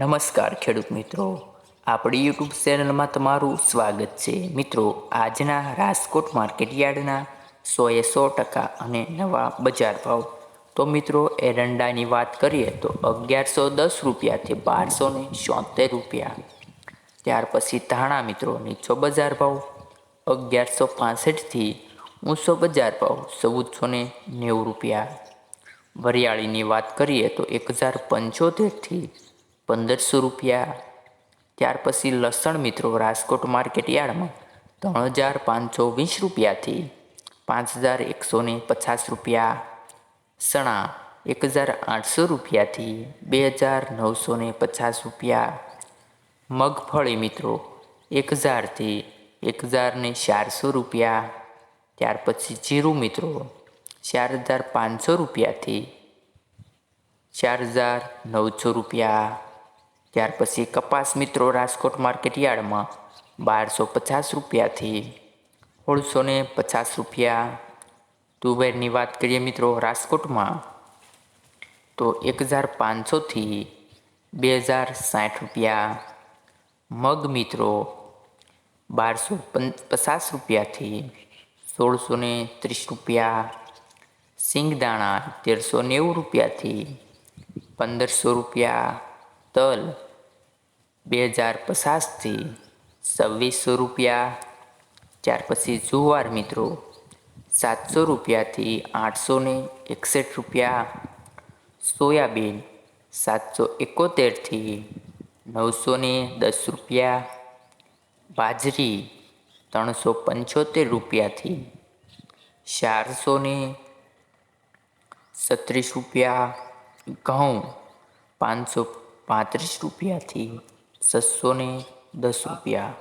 નમસ્કાર ખેડૂત મિત્રો. આપણી યુટ્યુબ ચેનલમાં તમારું સ્વાગત છે. મિત્રો, આજના રાજકોટ માર્કેટ યાર્ડના સોએ સો ટકા અને નવા બજાર ભાવ. તો મિત્રો, એરંડાની વાત કરીએ તો અગિયારસો દસ રૂપિયાથી બારસો ને ચોતેર રૂપિયા. ત્યાર પછી ધાણા મિત્રો, નીચો બજાર ભાવ અગિયારસો પાસઠથી ઊંચો બજાર ભાવ ચૌદસો ને નેવું રૂપિયા. વરિયાળીની વાત કરીએ તો એક હજાર પંચોતેરથી પંદરસો રૂપિયા. ત્યાર પછી લસણ મિત્રો રાજકોટ માર્કેટ યાર્ડમાં ત્રણ હજાર પાંચસો વીસ રૂપિયાથી પાંચ હજાર એકસો પચાસ રૂપિયા. સણા એક હજાર આઠસો રૂપિયાથી બે હજાર નવસો ને પચાસ રૂપિયા. મગફળી મિત્રો એક હજારથી એક હજાર ચારસો રૂપિયા. ત્યાર પછી જીરું મિત્રો ચાર હજાર પાંચસો રૂપિયાથી ચાર હજાર નવસો રૂપિયા. ત્યાર પછી કપાસ મિત્રો રાજકોટ માર્કેટ યાર્ડમાં બારસો પચાસ રૂપિયાથી સોળસો ને પચાસ રૂપિયા. તુવેરની વાત કરીએ મિત્રો રાજકોટમાં, તો એક હજાર પાંચસોથી બે હજાર સાઠ રૂપિયા. મગ મિત્રો બારસો પચાસ રૂપિયાથી સોળસો ને ત્રીસ રૂપિયા. સિંગદાણા તેરસો નેવું રૂપિયાથી પંદરસો રૂપિયા. તલ બે હજાર પચાસથી છવ્વીસો રૂપિયા. ત્યાર પછી જુવાર મિત્રો, સાતસો રૂપિયાથી આઠસો ને એકસઠ રૂપિયા. સોયાબીન, સાતસો એકોતેરથી નવસો ને દસ રૂપિયા. બાજરી, ત્રણસો પંચોતેર રૂપિયાથી ચારસો ને છત્રીસ રૂપિયા. ઘઉં, પાંચસો પાંત્રીસ રૂપિયાથી છસો ને દસ રૂપિયા.